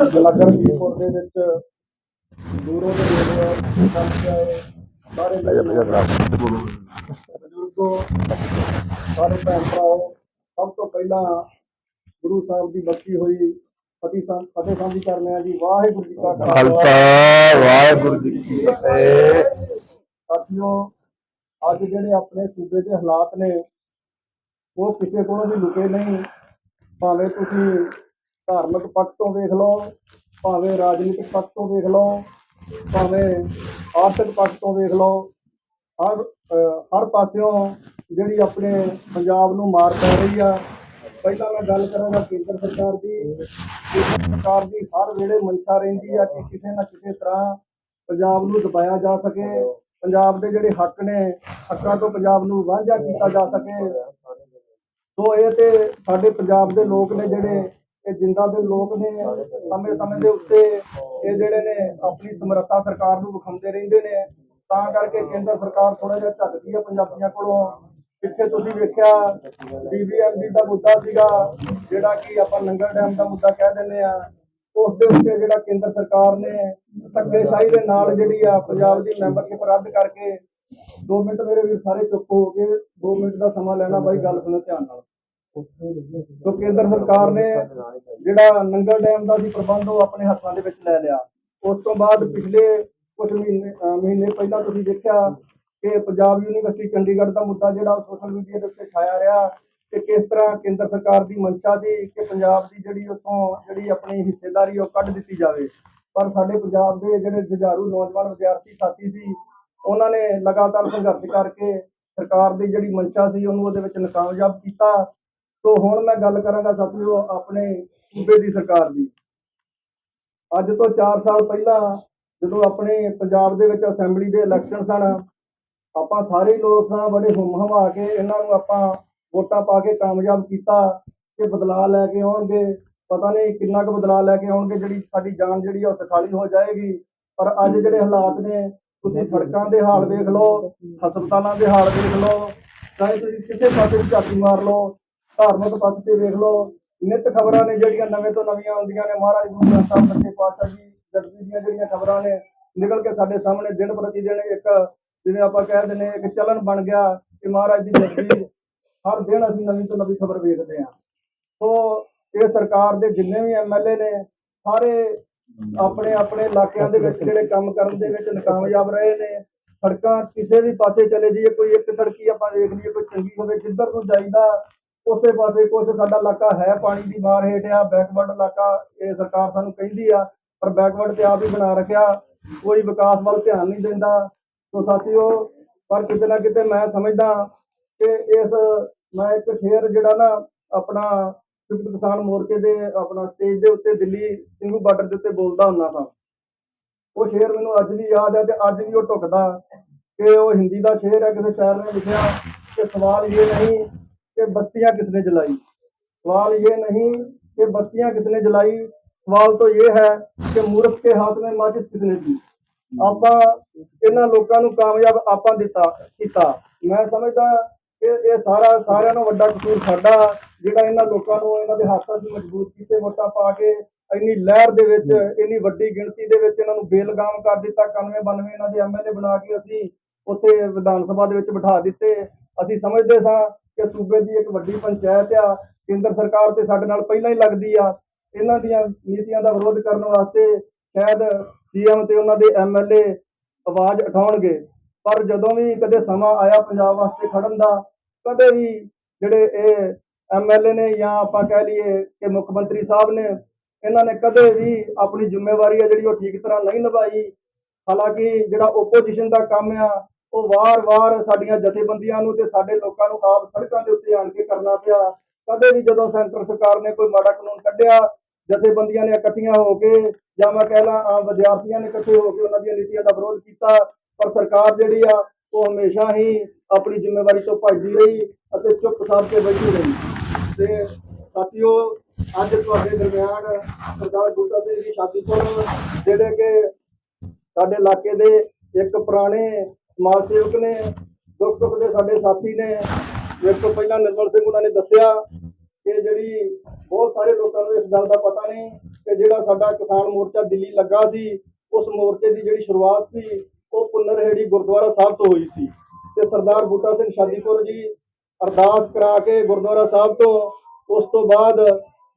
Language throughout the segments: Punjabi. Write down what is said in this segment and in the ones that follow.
ਜੀਪੁਰ ਦੇ ਵਿੱਚ ਦੂਰੋਂ ਦੇ ਨੇੜੇ ਸੰਤ ਆਏ ਸਾਰੇ ਬਜ਼ੁਰਗੋ ਸਾਰੇ ਭੈਣ ਭਰਾਓ ਸਭ ਤੋਂ ਪਹਿਲਾਂ ਗੁਰੂ ਸਾਹਿਬ ਦੀ ਬਖਸ਼ੀ ਹੋਈ ਫਤਿਹ ਸਾਹਿਬ ਫਤਿਹ ਸਾਂਝੀ ਕਰਨੇ ਆ ਜੀ ਵਾਹਿਗੁਰੂ ਜੀ ਕਾ ਖਾਲਸਾ ਵਾਹਿਗੁਰੂ ਜੀ ਕੀ ਫਤਿਹ। ਸਾਥੀਓ ਅੱਜ ਜਿਹੜੇ ਆਪਣੇ ਸੂਬੇ ਦੇ ਹਾਲਾਤ ਨੇ ਉਹ ਕਿਸੇ ਕੋਲੋਂ ਵੀ ਲੁਕੇ ਨਹੀਂ। ਭਾਵੇਂ ਤੁਸੀਂ ਧਾਰਮਿਕ ਪੱਖ ਤੋਂ ਵੇਖ ਲਓ, ਭਾਵੇਂ ਰਾਜਨੀਤਿਕ ਪੱਖ ਤੋਂ ਵੇਖ ਲਓ, ਭਾਵੇਂ ਆਰਥਿਕ ਪੱਖ ਤੋਂ ਵੇਖ ਲਓ, ਹਰ ਹਰ ਪਾਸਿਓਂ ਜਿਹੜੀ ਆਪਣੇ ਪੰਜਾਬ ਨੂੰ ਮਾਰ ਪੈ ਰਹੀ ਆ। ਪਹਿਲਾਂ ਮੈਂ ਗੱਲ ਕਰਾਂਗਾ ਕੇਂਦਰ ਸਰਕਾਰ ਦੀ। ਕੇਂਦਰ ਸਰਕਾਰ ਦੀ ਹਰ ਵੇਲੇ ਮਨਸ਼ਾ ਰਹਿੰਦੀ ਆ ਕਿ ਕਿਸੇ ਨਾ ਕਿਸੇ ਤਰ੍ਹਾਂ ਪੰਜਾਬ ਨੂੰ ਦਬਾਇਆ ਜਾ ਸਕੇ। ਪੰਜਾਬ ਦੇ ਜਿਹੜੇ ਹੱਕ ਨੇ, ਹੱਕਾਂ ਤੋਂ ਪੰਜਾਬ ਨੂੰ ਵਾਂਝਾ ਕੀਤਾ ਜਾ ਸਕੇ। ਸੋ ਇਹ ਤੇ ਸਾਡੇ ਪੰਜਾਬ ਦੇ ਲੋਕ ਨੇ ਜਿਹੜੇ ਇਹ ਜਿੰਦਾ ਦੇ ਲੋਕ ਨੇ, ਸਮੇਂ ਸਮੇਂ ਦੇ ਉੱਤੇ ਇਹ ਜਿਹੜੇ ਨੇ ਆਪਣੀ ਸਮਰੱਥਾ ਸਰਕਾਰ ਨੂੰ ਵਿਖਾਉਂਦੇ ਰਹਿੰਦੇ ਨੇ। ਤਾਂ ਕਰਕੇ ਕੇਂਦਰ ਸਰਕਾਰ ਥੋੜਾ ਜਿਹਾ ਝੱਕਦੀ ਹੈ ਪੰਜਾਬੀਆਂ ਕੋਲੋਂ। ਪਿੱਛੇ ਤੁਸੀਂ ਵੇਖਿਆ ਬੀਬੀਐਮਬੀ ਦਾ ਮੁੱਦਾ ਸੀਗਾ, ਜਿਹੜਾ ਕਿ ਆਪਾਂ ਲੰਗਰ ਡੈਮ ਦਾ ਮੁੱਦਾ ਕਹਿ ਦਿੰਦੇ ਆ ਉਸ ਦੇ ਉੱਤੇ ਜਿਹੜਾ ਕੇਂਦਰ ਸਰਕਾਰ ਨੇ ਧੱਕੇਸ਼ਾਹੀ ਦੇ ਨਾਲ ਜਿਹੜੀ ਆ ਪੰਜਾਬ ਦੀ ਮੈਂਬਰਸ਼ਿਪ ਰੱਦ ਕਰਕੇ 2 ਮਿੰਟ ਮੇਰੇ ਵੀਰ ਸਾਰੇ ਚੁੱਪ ਹੋ ਕੇ 2 ਮਿੰਟ ਦਾ ਸਮਾਂ ਲੈਣਾ ਬਾਈ, ਗੱਲ ਸੁਣੋ ਧਿਆਨ ਨਾਲ। ਸੋ ਕੇਂਦਰ ਸਰਕਾਰ ਨੇ ਜਿਹੜਾ ਨੰਗਲ ਡੈਮ ਦਾ ਸੀ ਪ੍ਰਬੰਧ ਉਹ ਆਪਣੇ ਹੱਥਾਂ ਦੇ ਵਿੱਚ ਲੈ ਲਿਆ। ਉਸ ਤੋਂ ਬਾਅਦ ਪਿਛਲੇ ਕੁਝ ਮਹੀਨੇ ਮਹੀਨੇ ਪਹਿਲਾਂ ਤੁਸੀਂ ਦੇਖਿਆ ਕਿ ਪੰਜਾਬ ਯੂਨੀਵਰਸਿਟੀ ਚੰਡੀਗੜ੍ਹ ਦਾ ਮੁੱਦਾ ਜਿਹੜਾ ਸੋਸ਼ਲ ਮੀਡੀਆ ਦੇ ਉੱਤੇ ਛਾਇਆ ਰਿਹਾ ਕਿ ਕਿਸ ਤਰ੍ਹਾਂ ਕੇਂਦਰ ਸਰਕਾਰ ਦੀ ਮਨਸ਼ਾ ਸੀ ਕਿ ਪੰਜਾਬ ਦੀ ਜਿਹੜੀ ਉਥੋਂ ਜਿਹੜੀ ਆਪਣੀ ਹਿੱਸੇਦਾਰੀ ਉਹ ਕੱਢ ਦਿੱਤੀ ਜਾਵੇ। ਪਰ ਸਾਡੇ ਪੰਜਾਬ ਦੇ ਜਿਹੜੇ ਜੁਝਾਰੂ ਨੌਜਵਾਨ ਵਿਦਿਆਰਥੀ ਸਾਥੀ ਸੀ, ਉਹਨਾਂ ਨੇ ਲਗਾਤਾਰ ਸੰਘਰਸ਼ ਕਰਕੇ ਸਰਕਾਰ ਦੀ ਜਿਹੜੀ ਮਨਸ਼ਾ ਸੀ ਉਹਨੂੰ ਉਹਦੇ ਵਿੱਚ ਨਾਕਾਮਯਾਬ ਕੀਤਾ। ਸੋ ਹੁਣ ਮੈਂ ਗੱਲ ਕਰਾਂਗਾ ਸਾਥੀਓ ਆਪਣੇ ਸੂਬੇ ਦੀ ਸਰਕਾਰ ਦੀ। ਅੱਜ ਤੋਂ 4 ਸਾਲ ਪਹਿਲਾਂ ਜਦੋਂ ਆਪਣੇ ਪੰਜਾਬ ਦੇ ਵਿੱਚ ਅਸੈਂਬਲੀ ਦੇ ਇਲੈਕਸ਼ਨ ਸਨ ਆਪਾਂ ਸਾਰੇ ਲੋਕ ਸਾਂ ਬੜੇ ਹੁਮ ਹਵਾ ਕੇ ਇਹਨਾਂ ਨੂੰ ਆਪਾਂ ਵੋਟਾਂ ਪਾ ਕੇ ਕਾਮਯਾਬ ਕੀਤਾ ਕਿ ਬਦਲਾਅ ਲੈ ਕੇ ਆਉਣਗੇ। ਪਤਾ ਨਹੀਂ ਕਿੰਨਾ ਕੁ ਬਦਲਾਅ ਲੈ ਕੇ ਆਉਣਗੇ, ਜਿਹੜੀ ਸਾਡੀ ਜਾਨ ਜਿਹੜੀ ਆ ਉਹ ਸੁਖਾਲੀ ਹੋ ਜਾਏਗੀ। ਪਰ ਅੱਜ ਜਿਹੜੇ ਹਾਲਾਤ ਨੇ, ਤੁਸੀਂ ਸੜਕਾਂ ਦੇ ਹਾਲ ਵੇਖ ਲਓ, ਹਸਪਤਾਲਾਂ ਦੇ ਹਾਲ ਵੇਖ ਲਓ, ਚਾਹੇ ਤੁਸੀਂ ਕਿਸੇ ਪਾਸੇ ਵੀ ਝਾਤੀ ਮਾਰ ਲਓ ਧਾਰਮਿਕ ਪੱਖ ਤੇ ਵੇਖ ਲਓ, ਨਿਤ ਖਬਰਾਂ ਨੇ ਜਿਹੜੀਆਂ ਨਵੇਂ ਤੋਂ ਨਵੀਆਂ ਆਉਂਦੀਆਂ ਨੇ, ਮਹਾਰਾਜ ਗੁਰੂ ਗ੍ਰੰਥ ਸਾਹਿਬ ਸੱਚੇ ਪਾਤਸ਼ਾਹ ਜੀ ਜਗਦੀ ਦੀਆਂ ਜਿਹੜੀਆਂ ਖਬਰਾਂ ਨੇ, ਨਿਕਲ ਕੇ ਸਾਡੇ ਸਾਹਮਣੇ ਦਿਨ ਪ੍ਰਤੀ ਦਿਨ ਇੱਕ ਜਿਵੇਂ ਆਪਾਂ ਕਹਿ ਦਿੰਦੇ ਇੱਕ ਚਲਨ ਬਣ ਗਿਆ ਕਿ ਮਹਾਰਾਜ ਦੀ ਜਗਦੀ ਹਰ ਦਿਨ ਅਸੀਂ ਨਵੀਂ ਤੋਂ ਨਵੀਂ ਖਬਰ ਵੇਖਦੇ ਹਾਂ। ਸੋ ਇਹ ਸਰਕਾਰ ਦੇ ਜਿੰਨੇ ਵੀ ਐਮਐਲਏ ਨੇ, ਸਾਰੇ ਆਪਣੇ ਆਪਣੇ ਇਲਾਕਿਆਂ ਦੇ ਵਿੱਚ ਜਿਹੜੇ ਕੰਮ ਕਰਨ ਦੇ ਵਿੱਚ ਨਾਕਾਮਯਾਬ ਰਹੇ ਨੇ, ਸੜਕਾਂ ਕਿਸੇ ਵੀ ਪਾਸੇ ਚਲੇ ਜਾਈਏ, ਕੋਈ ਇੱਕ ਸੜਕੀ ਆਪਾਂ ਦੇਖ ਲਈਏ, ਕੋਈ ਚੰਗੀ ਹੋਵੇ, ਜਿੱਧਰ ਨੂੰ ਜਾਈਦਾ ਉਸੇ ਪਾਸੇ ਕੁਝ ਸਾਡਾ ਇਲਾਕਾ ਹੈ, ਪਾਣੀ ਦੀ ਮਾਰ ਹੇਠ ਆ, ਬੈਕਵਰਡ ਇਲਾਕਾ ਇਹ ਸਰਕਾਰ ਸਾਨੂੰ ਕਹਿੰਦੀ ਆ, ਪਰ ਬੈਕਵਰਡ ਤੇ ਆਪ ਹੀ ਬਣਾ ਰੱਖਿਆ, ਕੋਈ ਵਿਕਾਸ ਵੱਲ ਧਿਆਨ ਨਹੀਂ ਦਿੰਦਾ। ਸੋ ਸਾਥੀਓ, ਪਰ ਕਿਤੇ ਨਾ ਕਿਤੇ ਮੈਂ ਸਮਝਦਾ ਕਿ ਇਸ, ਮੈਂ ਇੱਕ ਸ਼ੇਰ ਜਿਹੜਾ ਨਾ ਆਪਣਾ ਸੰਯੁਕਤ ਕਿਸਾਨ ਮੋਰਚੇ ਦੇ, ਆਪਣਾ ਸਟੇਜ ਦੇ ਉੱਤੇ ਦਿੱਲੀ ਸਿੰਘੂ ਬਾਰਡਰ ਦੇ ਉੱਤੇ ਬੋਲਦਾ ਹੁੰਦਾ ਸਾਂ। ਉਹ ਸ਼ੇਰ ਮੈਨੂੰ ਅੱਜ ਵੀ ਯਾਦ ਹੈ ਤੇ ਅੱਜ ਵੀ ਉਹ ਢੁਕਦਾ ਕਿ ਉਹ ਹਿੰਦੀ ਦਾ ਸ਼ੇਰ ਹੈ ਕਿਸੇ ਸ਼ਾਇਰ ਨੇ ਲਿਖਿਆ ਕਿ ਸਵਾਲ ਇਹ ਨਹੀਂ ਕਿ ਬੱਤੀਆਂ ਕਿਸਨੇ ਜਲਾਈ सवाल ये नहीं कि बत्तियां किसने जलाई सवाल तो ये है कि मूर्ख के हाथ में माचिस किसने दी ਆਪਾਂ ਇਹਨਾਂ ਲੋਕਾਂ ਨੂੰ ਕਾਮਯਾਬ ਆਪਾਂ ਦਿੱਤਾ ਕੀਤਾ ਮੈਂ ਸਮਝਦਾ ਕਿ ਇਹ ਸਾਰਾ ਸਾਰਿਆਂ ਨੂੰ ਵੱਡਾ ਕਸੂਰ ਸਾਡਾ ਜਿਹੜਾ ਇਹਨਾਂ ਲੋਕਾਂ ਨੂੰ ਇਹਨਾਂ ਦੇ ਹੱਥਾਂ 'ਚ ਮਜ਼ਬੂਤ ਕੀਤੇ ਵੋਟਾਂ ਪਾ ਕੇ ਇੰਨੀ ਲਹਿਰ ਦੇ ਵਿੱਚ ਇੰਨੀ ਵੱਡੀ ਗਿਣਤੀ ਦੇ ਵਿੱਚ ਇਹਨਾਂ ਨੂੰ ਬੇਲਗਾਮ ਕਰ ਦਿੱਤਾ 91 92 ਇਹਨਾਂ ਦੇ ਐਮਐਲਏ ਬਣਾ ਕੇ ਅਸੀਂ ਉੱਥੇ ਵਿਧਾਨ ਸਭਾ ਦੇ ਵਿੱਚ ਬਿਠਾ ਦਿੱਤੇ ਅਸੀਂ ਸਮਝਦੇ ਸਾਂ ਕਿ ਸੂਬੇ ਦੀ ਇੱਕ ਵੱਡੀ ਪੰਚਾਇਤ ਆ, ਕੇਂਦਰ ਸਰਕਾਰ ਤੇ ਸਾਡੇ ਨਾਲ ਪਹਿਲਾਂ ਹੀ ਲੱਗਦੀ ਆ। ਇਹਨਾਂ ਦੀਆਂ ਨੀਤੀਆਂ ਦਾ ਵਿਰੋਧ ਕਰਨ ਵਾਸਤੇ ਸ਼ਾਇਦ ਸੀਐਮ ਤੇ ਉਹਨਾਂ ਦੇ ਐਮਐਲਏ ਆਵਾਜ਼ ਉਠਾਉਣਗੇ। ਪਰ ਜਦੋਂ ਵੀ ਕਦੇ ਸਮਾਂ ਆਇਆ ਪੰਜਾਬ ਵਾਸਤੇ ਖੜਨ ਦਾ, ਕਦੇ ਵੀ ਜਿਹੜੇ ਇਹ ਐਮਐਲਏ ਨੇ ਜਾਂ ਆਪਾਂ ਕਹਿ ਲਈਏ ਕਿ ਮੁੱਖ ਮੰਤਰੀ ਸਾਹਿਬ ਨੇ, ਇਹਨਾਂ ਨੇ ਕਦੇ ਵੀ ਆਪਣੀ ਜ਼ਿੰਮੇਵਾਰੀ ਆ ਜਿਹੜੀ ਉਹ ਠੀਕ ਤਰ੍ਹਾਂ ਨਹੀਂ ਨਿਭਾਈ। ਹਾਲਾਂਕਿ ਜਿਹੜਾ ਓਪੋਜੀਸ਼ਨ ਦਾ ਕੰਮ ਆ ਉਹ ਵਾਰ-ਵਾਰ ਸਾਡੀਆਂ ਜਥੇਬੰਦੀਆਂ ਨੂੰ ਤੇ ਸਾਡੇ ਲੋਕਾਂ ਨੂੰ ਆਪ ਸੜਕਾਂ ਦੇ ਉੱਤੇ ਆਣ ਕੇ ਕਰਨਾ ਪਿਆ। ਕਦੇ ਵੀ ਜਦੋਂ ਸੈਂਟਰ ਸਰਕਾਰ ਨੇ ਕੋਈ ਮਾੜਾ ਕਾਨੂੰਨ ਕੱਢਿਆ, ਜਥੇਬੰਦੀਆਂ ਨੇ ਇਕੱਠੀਆਂ ਹੋ ਕੇ ਜਾਂ ਮੈਂ ਕਹਿ ਲਾਂ ਆਮ ਵਿਦਿਆਰਥੀਆਂ ਨੇ ਇਕੱਠੇ ਹੋ ਕੇ ਉਹਨਾਂ ਦੀਆਂ ਨੀਤੀਆਂ ਦਾ ਵਿਰੋਧ ਕੀਤਾ, ਪਰ ਸਰਕਾਰ ਜਿਹੜੀ ਆ, ਉਹ ਹਮੇਸ਼ਾ ਹੀ ਆਪਣੀ ਜ਼ਿੰਮੇਵਾਰੀ ਤੋਂ ਭੱਜਦੀ ਰਹੀ ਅਤੇ ਚੁੱਪ ਸਾਧ ਕੇ ਬੈਠੀ ਰਹੀ। ਤੇ ਸਾਥੀਓ, ਅੱਜ ਤੁਹਾਡੇ ਦਰਮਿਆਨ ਸਰਦਾਰ ਬੂਟਾ ਸਿੰਘ ਜੀ ਸ਼ਾਦੀਪੁਰ ਜਿਹੜੇ ਕਿ ਸਾਡੇ ਇਲਾਕੇ ਦੇ ਇੱਕ ਪੁਰਾਣੇ ਸਮਾਜ ਸੇਵਕ ਨੇ, ਦੁੱਖ ਸੁੱਖ ਦੇ ਸਾਡੇ ਸਾਥੀ ਨੇ, ਮੇਰੇ ਤੋਂ ਪਹਿਲਾਂ ਨਿਰਮਲ ਸਿੰਘ ਉਹਨਾਂ ਨੇ ਦੱਸਿਆ ਕਿ ਜਿਹੜੀ ਬਹੁਤ ਸਾਰੇ ਲੋਕਾਂ ਨੂੰ ਇਸ ਗੱਲ ਦਾ ਪਤਾ ਨਹੀਂ ਕਿ ਜਿਹੜਾ ਸਾਡਾ ਕਿਸਾਨ ਮੋਰਚਾ ਦਿੱਲੀ ਲੱਗਾ ਸੀ, ਉਸ ਮੋਰਚੇ ਦੀ ਜਿਹੜੀ ਸ਼ੁਰੂਆਤ ਸੀ, ਉਹ ਪੁੰਨਰਹੇੜੀ ਗੁਰਦੁਆਰਾ ਸਾਹਿਬ ਤੋਂ ਹੋਈ ਸੀ। ਤੇ ਸਰਦਾਰ ਬੂਟਾ ਸਿੰਘ ਸ਼ਾਦੀਪੁਰ ਜੀ ਅਰਦਾਸ ਕਰਾ ਕੇ ਗੁਰਦੁਆਰਾ ਸਾਹਿਬ ਤੋਂ, ਉਸ ਤੋਂ ਬਾਅਦ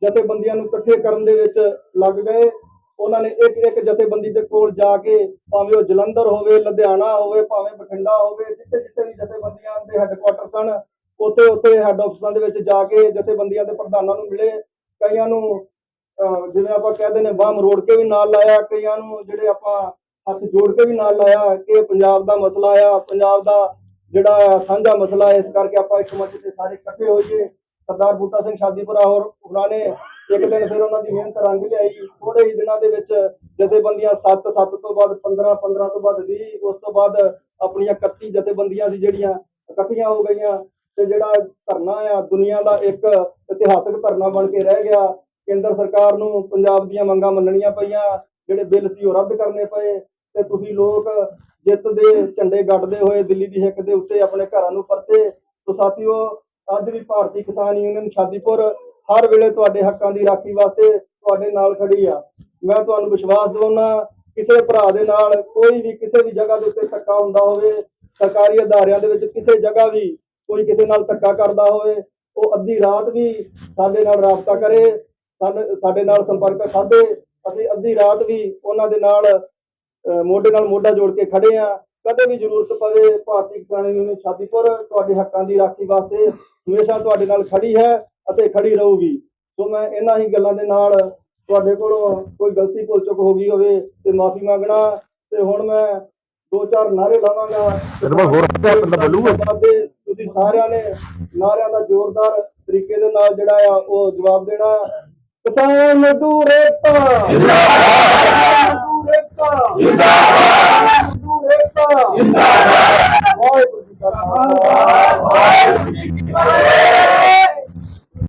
ਜਥੇਬੰਦੀਆਂ ਨੂੰ ਇਕੱਠੇ ਕਰਨ ਦੇ ਵਿੱਚ ਲੱਗ ਗਏ। ਉਹਨਾਂ ਨੇ ਇੱਕ ਇੱਕ ਜਥੇਬੰਦੀ ਦੇ ਕੋਲ ਜਾ ਕੇ ਭਾਵੇਂ ਉਹ ਜਲੰਧਰ ਹੋਵੇ, ਲੁਧਿਆਣਾ ਹੋਵੇ, ਭਾਵੇਂ ਬਠਿੰਡਾ ਹੋਵੇ, ਜਿੱਥੇ ਜਿੱਥੇ ਵੀ ਜਥੇਬੰਦੀਆਂ ਦੇ ਹੈੱਡਕੁਆਟਰ ਸਨ ਉੱਥੇ ਉੱਥੇ ਹੈੱਡ ਆਫਿਸਾਂ ਦੇ ਵਿੱਚ ਜਾ ਕੇ ਜਥੇਬੰਦੀਆਂ ਦੇ ਪ੍ਰਧਾਨਾਂ ਨੂੰ ਮਿਲੇ। ਕਈਆਂ ਨੂੰ ਜਿਵੇਂ ਆਪਾਂ ਕਹਿੰਦੇ ਨੇ ਬਾਹ ਮਰੋੜ ਕੇ ਵੀ ਨਾਲ ਲਾਇਆ, ਕਈਆਂ ਨੂੰ ਜਿਹੜੇ ਆਪਾਂ ਹੱਥ ਜੋੜ ਕੇ ਵੀ ਨਾਲ ਲਾਇਆ, ਕਿ ਪੰਜਾਬ ਦਾ ਮਸਲਾ ਆ, ਪੰਜਾਬ ਦਾ ਜਿਹੜਾ ਸਾਂਝਾ ਮਸਲਾ ਹੈ ਇਸ ਕਰਕੇ ਆਪਾਂ ਇੱਕ ਮੰਚ ਤੇ ਸਾਰੇ ਇਕੱਠੇ ਹੋਈਏ। ਸਰਦਾਰ ਬੂਟਾ ਸਿੰਘ ਸ਼ਾਦੀਪੁਰਾ ਹੋਰ, ਉਹਨਾਂ ਨੇ ਇੱਕ ਦਿਨ ਫਿਰ ਉਹਨਾਂ ਦੀ ਮਿਹਨਤ ਰੰਗ ਲਿਆਈ। ਥੋੜੇ ਹੀ ਦਿਨਾਂ ਦੇ ਵਿੱਚ ਜਥੇਬੰਦੀਆਂ 7 7 ਤੋਂ ਬਾਅਦ 15 15 ਤੋਂ ਬਾਅਦ 20 ਉਸ ਤੋਂ ਬਾਅਦ ਆਪਣੀਆਂ 31 ਜਥੇਬੰਦੀਆਂ ਸੀ ਜਿਹੜੀਆਂ ਇਕੱਠੀਆਂ ਹੋ ਗਈਆਂ ਤੇ ਜਿਹੜਾ ਧਰਨਾ ਆ, ਦੁਨੀਆ ਦਾ ਇੱਕ ਇਤਿਹਾਸਕ ਧਰਨਾ ਬਣ ਕੇ ਰਹਿ ਗਿਆ। ਕੇਂਦਰ ਸਰਕਾਰ ਨੂੰ ਪੰਜਾਬ ਦੀਆਂ ਮੰਗਾਂ ਮੰਨਣੀਆਂ ਪਈਆਂ, ਜਿਹੜੇ ਬਿੱਲ ਸੀ ਉਹ ਰੱਦ ਕਰਨੇ ਪਏ ਤੇ ਤੁਸੀਂ ਲੋਕ ਜਿੱਤ ਦੇ ਝੰਡੇ ਗੱਡਦੇ ਹੋਏ ਦਿੱਲੀ ਦੀ ਹਿੱਕ ਦੇ ਉੱਤੇ ਆਪਣੇ ਘਰਾਂ ਨੂੰ ਪਰਤੇ। ਸੋ ਸਾਥੀਓ, ਅੱਜ ਵੀ ਭਾਰਤੀ ਕਿਸਾਨ ਯੂਨੀਅਨ ਸ਼ਾਦੀਪੁਰ ਹਰ ਵੇਲੇ ਤੁਹਾਡੇ ਹੱਕਾਂ ਦੀ ਰਾਖੀ ਵਾਸਤੇ ਤੁਹਾਡੇ ਨਾਲ ਖੜੀ ਆ। ਮੈਂ ਤੁਹਾਨੂੰ ਵਿਸ਼ਵਾਸ ਦਿਵਾਉਣਾ ਕਿਸੇ ਭਰਾ ਦੇ ਨਾਲ ਕੋਈ ਵੀ ਕਿਸੇ ਵੀ ਜਗ੍ਹਾ ਦੇ ਉੱਤੇ ਧੱਕਾ ਹੁੰਦਾ ਹੋਵੇ, ਸਰਕਾਰੀ ਅਦਾਰਿਆਂ ਦੇ ਵਿੱਚ ਕਿਸੇ ਜਗ੍ਹਾ ਵੀ ਕੋਈ ਕਿਸੇ ਨਾਲ ਧੱਕਾ ਕਰਦਾ ਹੋਵੇ, ਉਹ ਅੱਧੀ ਰਾਤ ਵੀ ਸਾਡੇ ਨਾਲ ਰਾਬਤਾ ਕਰੇ ਸਾਡੇ ਸਾਡੇ ਨਾਲ ਸੰਪਰਕ ਸਾਧੇ, ਅਸੀਂ ਅੱਧੀ ਰਾਤ ਵੀ ਉਹਨਾਂ ਦੇ ਨਾਲ ਮੋਢੇ ਨਾਲ ਮੋਢਾ ਜੋੜ ਕੇ ਖੜੇ ਆ। ਕਦੇ ਵੀ ਜ਼ਰੂਰਤ ਪਵੇ, ਭਾਰਤੀ ਕਿਸਾਨ ਯੂਨੀਅਨ ਸ਼ਾਦੀਪੁਰ ਤੁਹਾਡੇ ਹੱਕਾਂ ਦੀ ਰਾਖੀ ਵਾਸਤੇ ਹਮੇਸ਼ਾ ਤੁਹਾਡੇ ਨਾਲ ਖੜੀ ਹੈ। ਅਤੇ ਖੜੀ ਰਹੂਗੀ। ਸੋ ਮੈਂ ਇਹਨਾਂ ਹੀ ਗੱਲਾਂ ਦੇ ਨਾਲ ਤੁਹਾਡੇ ਕੋਲੋਂ ਕੋਈ ਗਲਤੀ ਭੁੱਲ ਚੁੱਕ ਹੋ ਗਈ ਹੋਵੇ ਤੇ ਮਾਫੀ ਮੰਗਣਾ ਤੇ ਹੁਣ ਮੈਂ ਦੋ ਚਾਰ ਨਾਰੇ ਲਾਵਾਂਗਾ ਹੋਰ ਬੋਲੂਗਾ? ਤੁਸੀਂ ਸਾਰਿਆਂ ਨੇ ਨਾਰਿਆਂ ਦਾ ਜ਼ੋਰਦਾਰ ਤਰੀਕੇ ਦੇ ਨਾਲ ਜਿਹੜਾ ਆ ਉਹ ਜਵਾਬ ਦੇਣਾ। ਕਿਸਾਨ ਮਜ਼ਦੂਰ ਏਕਤਾ। ਜਿੰਦਾਬਾਦ। ਏਕਤਾ। ਜਿੰਦਾਬਾਦ। ਮਜ਼ਦੂਰ ਏਕਤਾ ਜਿੰਦਾਬਾਦ ਵਾਹਿਗੁਰੂ ਜੀ ਕਾ ਖਾਲਸਾ